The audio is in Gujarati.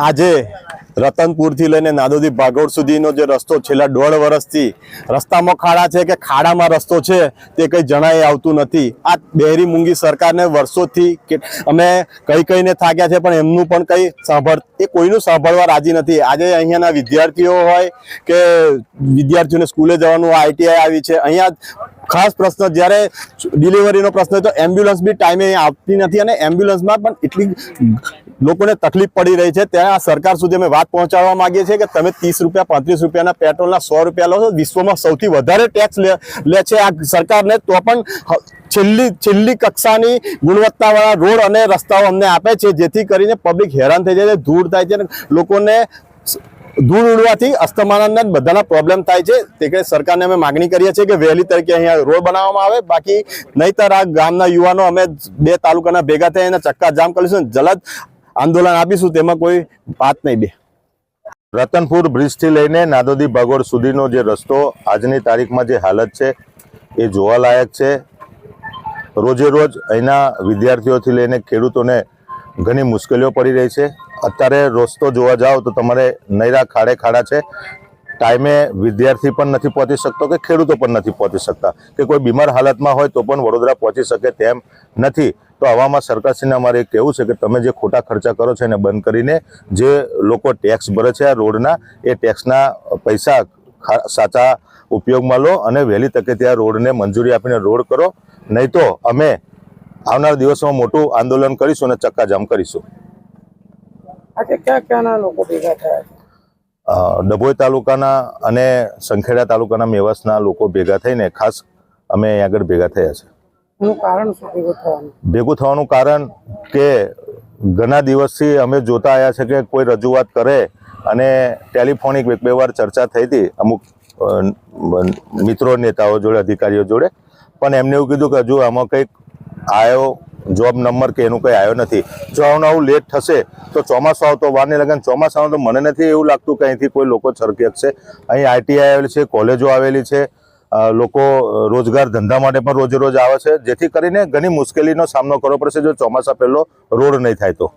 આજે રતનપુરથી લઈને નાદોદી ભાગોળ સુધીનો જે રસ્તો છેલ્લા દોઢ વર્ષથી રસ્તામાં ખાડા છે કે ખાડામાં રસ્તો છે તે કંઈ જણાય આવતું નથી. આ બેરી મૂંગી સરકારને વર્ષોથી અમે કઈ કઈને થાક્યા છે, પણ એમનું પણ કંઈ સાંભળ એ કોઈનું સાંભળવા રાજી નથી. આજે અહીંયાના વિદ્યાર્થીઓ હોય કે વિદ્યાર્થીઓને સ્કૂલે જવાનું આઈટીઆઈ આવી છે, અહીંયા ખાસ પ્રશ્ન, જ્યારે ડિલિવરીનો પ્રશ્ન તો એમ્બ્યુલન્સ બી ટાઈમે આવતી નથી અને એમ્બ્યુલન્સમાં પણ એટલી લોકોને તકલીફ પડી રહી છે. ત્યાં આ સરકાર સુધી અમે વાત પહોંચાડવા માંગીએ છીએ કે તમે ત્રીસ રૂપિયા, પાંત્રીસ રૂપિયાના પેટ્રોલના સો રૂપિયા લો છો. વિશ્વમાં સૌથી વધારે ટેક્સ લે છે આ સરકારને. તો પણ છેલ્લી છેલ્લી કક્ષાની ગુણવત્તાવાળા રોડ અને રસ્તાઓ અમને આપે છે, જેથી કરીને પબ્લિક હેરાન થઈ જાય છે, ધૂળ થાય છે લોકોને ધૂળ ઉડવાથી અસ્તમાનના બધાના પ્રોબ્લેમ થાય છે. તે સરકારને અમે માગણી કરીએ છીએ કે વહેલી તરીકે અહીંયા રોડ બનાવવામાં આવે. બાકી નહીતર આ ગામના યુવાનો અમે બે તાલુકાના ભેગા થઈ એના ચક્કા જામ કરીશું જલદ આંદોલન આપીશું. તેમાં કોઈ વાત નહીં બે. રતનપુર બ્રિજથી લઈને નાદોદી ભાગોળ સુધીનો જે રસ્તો આજની તારીખમાં જે હાલત છે, એ જોવાલાયક છે. રોજે રોજ અહીંના વિદ્યાર્થીઓથી લઈને ખેડૂતોને ઘણી મુશ્કેલીઓ પડી રહી છે. અત્યારે રસ્તો જોવા જાઓ તો તમારે નૈરા ખાડે ખાડા છે. ટાઈમે વિદ્યાર્થી પણ નથી પહોંચી શકતો કે ખેડૂતો પણ નથી પહોંચી શકતા. કે કોઈ બીમાર હાલતમાં હોય તો પણ વડોદરા પહોંચી શકે તેમ નથી. તો આવામાં સરકારશ્રીને અમારે એ કહેવું છે કે તમે જે ખોટા ખર્ચા કરો છો એને બંધ કરીને જે લોકો ટેક્સ ભરે છે આ રોડના, એ ટેક્સના પૈસા સાચા ઉપયોગમાં લો અને વહેલી તકે ત્યાં રોડને મંજૂરી આપીને રોડ કરો. નહીં તો અમે આવનાર દિવસોમાં મોટું આંદોલન કરીશું અને ચક્કાજામ કરીશું. આજે ક્યાં ક્યાંના લોકો ભેગા થયા છે? ડભોઈ તાલુકાના અને સંખેડા તાલુકાના મેવાસના લોકો ભેગા થઈને ખાસ અમે અહીં આગળ ભેગા થયા છે. કારણ શું ભેગું થવાનું? ભેગું થવાનું કારણ કે ઘણા દિવસથી અમે જોતા આવ્યા છે કે કોઈ રજૂઆત કરે અને ટેલિફોનિક એક બે વાર ચર્ચા થઈ હતી અમુક મિત્રો નેતાઓ જોડે અધિકારીઓ જોડે. પણ એમને એવું કીધું કે હજુ આમાં કંઈક આવ્યો જોબ નંબર કે એનું કંઈ આવ્યો નથી. જો આવું આવું લેટ થશે, તો ચોમાસું આવતો વાર નહીં લાગે અને ચોમાસામાં તો મને નથી એવું લાગતું કે અહીંથી કોઈ લોકો છરકી શકશે. અહીં આઈટીઆઈ આવેલી છે, કોલેજો આવેલી છે લોકો રોજગાર ધંધા માટે પણ રોજે રોજ આવે છે. જેથી કરીને ઘણી મુશ્કેલીનો સામનો કરવો પડશે જો ચોમાસા પહેલો રોડ નહીં થાય તો.